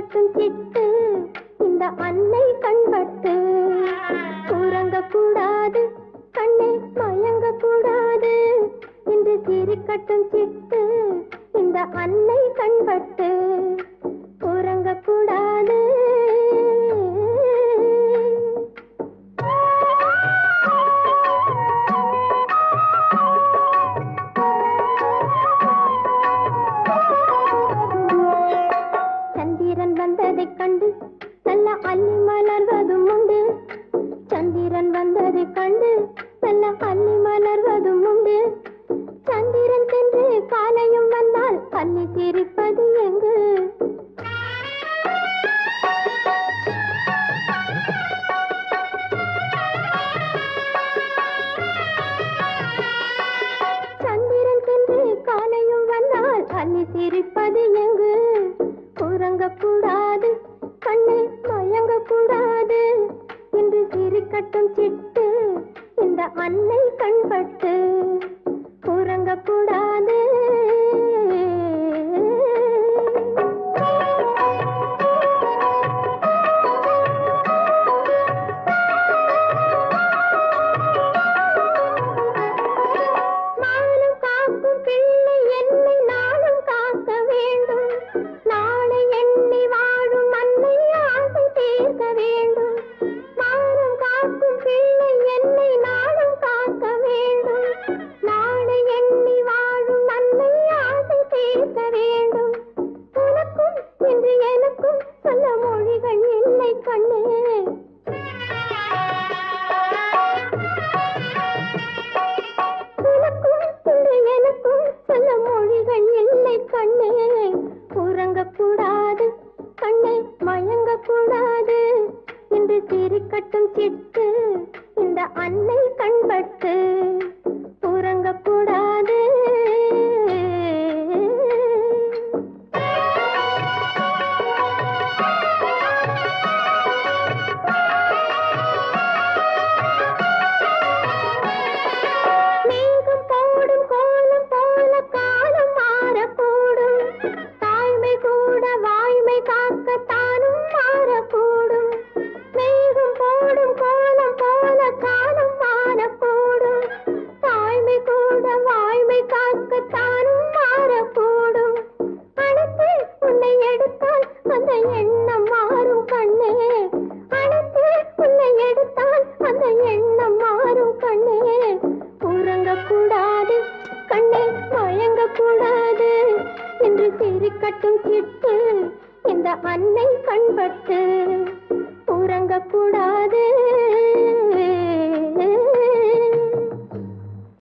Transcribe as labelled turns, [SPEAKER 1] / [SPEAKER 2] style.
[SPEAKER 1] மட்டும் கெட்டு இந்த அன்னை கண்பட்டு. உறங்க கூடாது கண்ணை மயங்க கூடாது. இன்று சிரிக்கட்டும் சிட்டு இந்த அன்னை கண்பட்டு. வந்ததை கண்டு நல்ல பள்ளி மலர்வதும் உண்டு. சந்திரன் சென்று காலையும் வந்தால் பள்ளி சிரிப்பது எங்கு? சந்திரன் சென்று காலையும் வந்தால் பள்ளி சிரிப்பது எங்கு? உறங்கக்கூடாது வேண்டும். உனக்கும் என்று எனக்கும் சொல்ல மொழிகள் இல்லை கண்ணே. உனக்கும் என்று எனக்கும் சொல்ல மொழிகள் இல்லை கண்ணே. உறங்கக்கூடாது கண்ணே மயங்கக்கூடாது. என்று சிரிக்கட்டும் சிட்டு இந்த அன்னை கண்பட்டு. இருக்கட்டும் சிட்டு இந்த அன்னை கண்பட்டு உறங்கக்கூடாது.